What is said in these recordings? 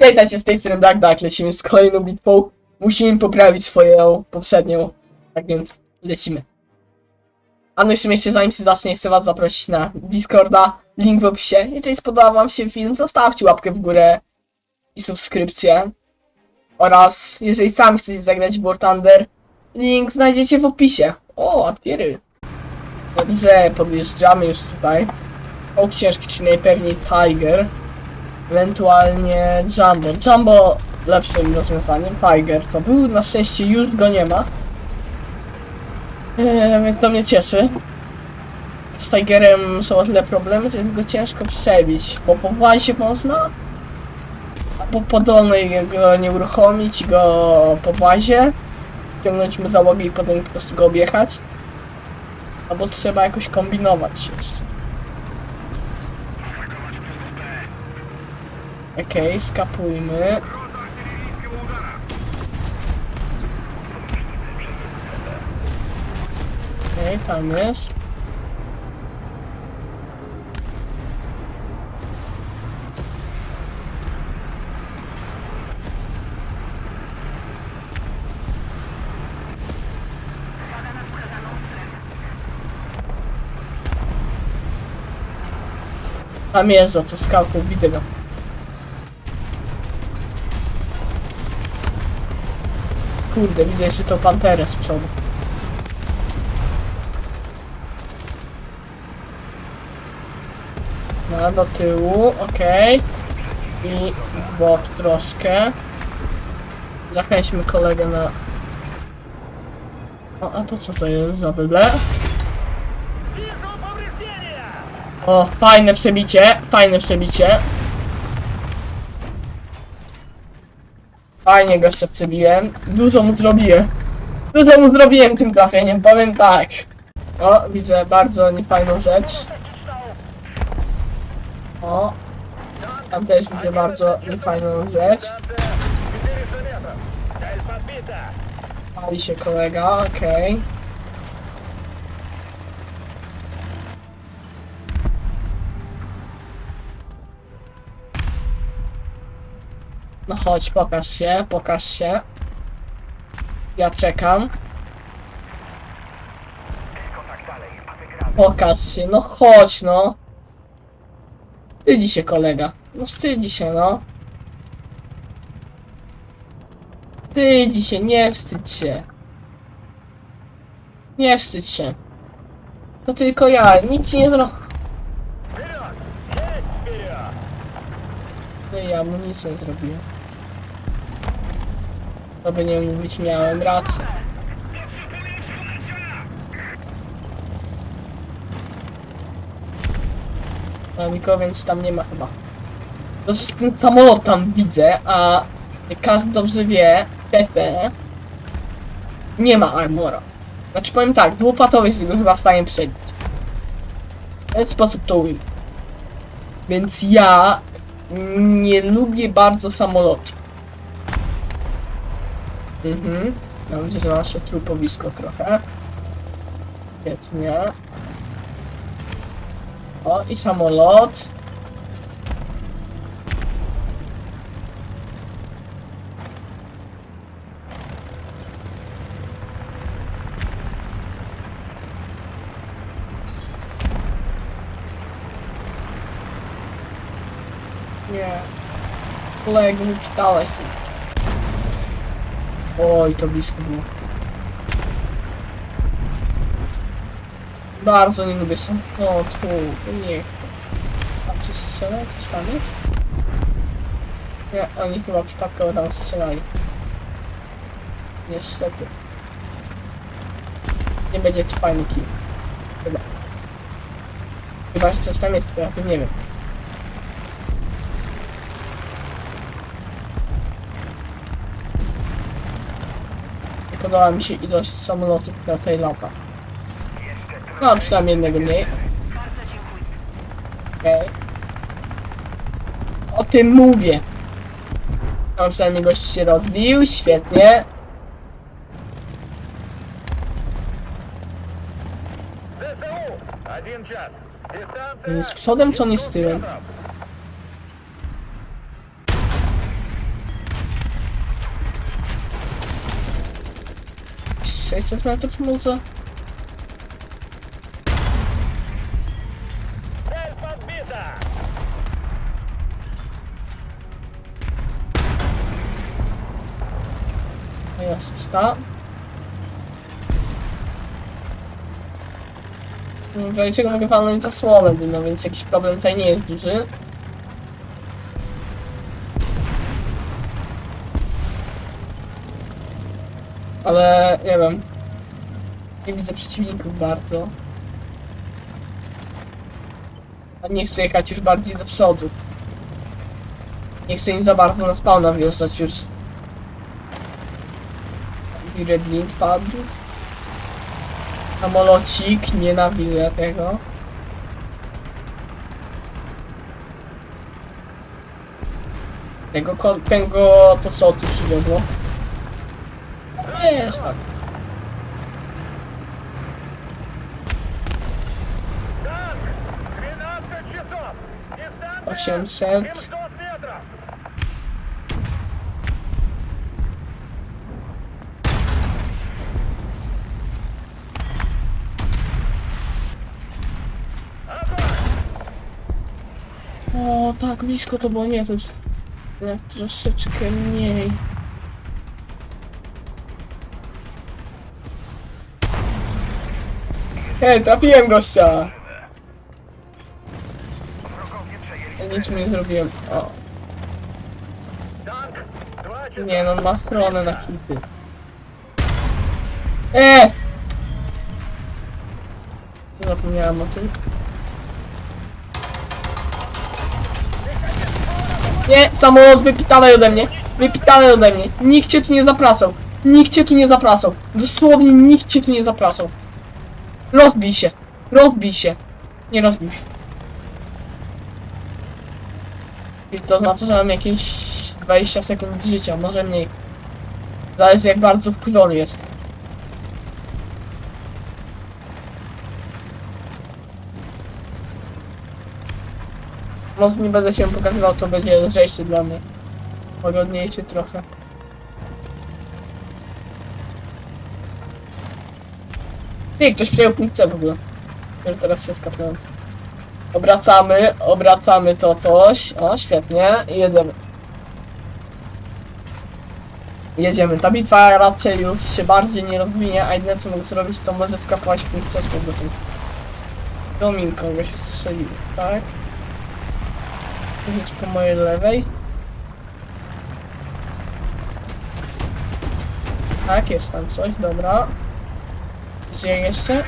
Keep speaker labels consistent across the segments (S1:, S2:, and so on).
S1: Witajcie z tej strony Black lecimy z kolejną bitwą. Musimy poprawić swoją poprzednią, tak więc lecimy. A no i jeszcze zanim się zacznie, chcę was zaprosić na Discorda, link w opisie. Jeżeli spodobał wam się film, zostawcie łapkę w górę i subskrypcję. Oraz jeżeli sami chcecie zagrać w War Thunder, link znajdziecie w opisie. O, atiery. No widzę, podjeżdżamy już tutaj. O, książki, czy najpewniej Tiger. Ewentualnie Jumbo. Jumbo lepszym rozwiązaniem. Tiger to był, na szczęście już go nie ma. Eee, to mnie cieszy. Z Tigerem są o tyle problemy, że jest go ciężko przebić, bo po włazie można, albo po go nie uruchomić i go po włazie, ciągnąć mu załogę i potem po prostu go objechać. Albo trzeba jakoś kombinować jeszcze. Okej, skapujmy. Okej, tam jest. Tam jest za to skałką, widzę go. Kurde, widzę jeszcze tą panterę z przodu. No, do tyłu, okej. I w bok troszkę. Zachęćmy kolegę na... O, a to co to jest za byle? O, fajne przebicie, fajne przebicie. Fajnie gościa przebiłem. Dużo mu zrobiłem. Dużo mu zrobiłem tym trafieniem, powiem tak. O, widzę bardzo niefajną rzecz. O. Tam też widzę bardzo niefajną rzecz. Pali się kolega, okej. No chodź, pokaż się, pokaż się. Ja czekam. Pokaż się, no chodź, no. Wstydzi się kolega. No wstydzi się, no. Wstydzi się, nie wstydź się. Nie wstydź się. To tylko ja, nic ci nie zrobię. No nic nie zrobiłem. To by nie mówić, miałem rację. No nikogo więc tam nie ma chyba. To jest ten samolot tam widzę, a jak każdy dobrze wie, Pepe nie ma armora. Znaczy powiem tak, dwupatowy jest go chyba w stanie przebić. W ten sposób to ujmę. Więc ja nie lubię bardzo samolotów. Mhm. Mam nadzieję, że nasze trupowisko trochę. Świetnie. O, i samolot. Nie. Kolego, nie pytałeś się. Oj, to blisko było. Bardzo nie lubię sam. No tu, nie. Tam coś strzela? Coś tam jest? Nie, oni chyba przypadkowo tam strzelali. Niestety. Nie będzie fajny kill. Chyba. Chyba, że coś tam jest, tylko ja to nie wiem. Podoba mi się ilość samolotów na tej lata. Mam przynajmniej jednego mniej. Okej. Okay. O tym mówię. Tam przynajmniej gość się rozbił, świetnie. Z przodem czy on jest z tyłem? 600 metrów może?
S2: Цель подбита!
S1: Jest ta. Dlaczego mogę walnąć zasłonę no więc jakiś problem tutaj nie jest duży. Ale nie wiem. Nie widzę przeciwników bardzo. A nie chcę jechać już bardziej do przodu. Nie chcę im za bardzo na spawna wjeżdżać już. I Redlink padł. Samolocik, nienawidzę tego. Tego, tego, to co tu przywiodło? Wiesz, tak.
S2: Osiemset.
S1: O, tak blisko to było, nie, to jest troszeczkę mniej. Hej, trafiłem gościa! Nic mi nie zrobiłem. O. Nie, no on ma stronę na hity. Eee! Zapomniałem o tym. Nie, samolot wypitany ode mnie. Wypitany ode mnie. Nikt cię tu nie zaprasał. Nikt cię tu nie zaprasał. Dosłownie nikt cię tu nie zaprasał. Rozbij się. Rozbij się. Nie rozbił się. I to znaczy, że mam jakieś 20 sekund życia, może mniej. Zależy jak bardzo wkurzony jest. Może nie będę się pokazywał, to będzie lżejszy dla mnie. Pogodniejszy trochę. Ty, ktoś przejął punkcę w ogóle. Teraz się skapnąłem. Obracamy, obracamy to coś. O, świetnie. I jedziemy. Jedziemy. Ta bitwa raczej już się bardziej nie rozwinie, a jedyne co mogę zrobić, to może skapować punkcę z powrotem. Dominką go się strzelił, tak? Po mojej lewej. Tak, jest tam coś, dobra. Gdzie jeszcze?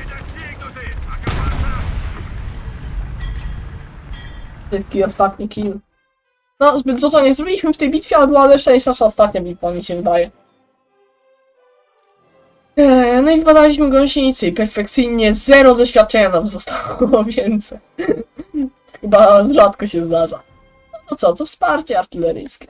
S1: Szybki ostatni kill. No, zbyt dużo nie zrobiliśmy w tej bitwie, ale była lepsza niż nasza ostatnia bitwa, mi się wydaje. Eee, no i wbadaliśmy gąsienicy i perfekcyjnie zero doświadczenia nam zostało więcej. Chyba rzadko się zdarza. No to co, to wsparcie artyleryjskie.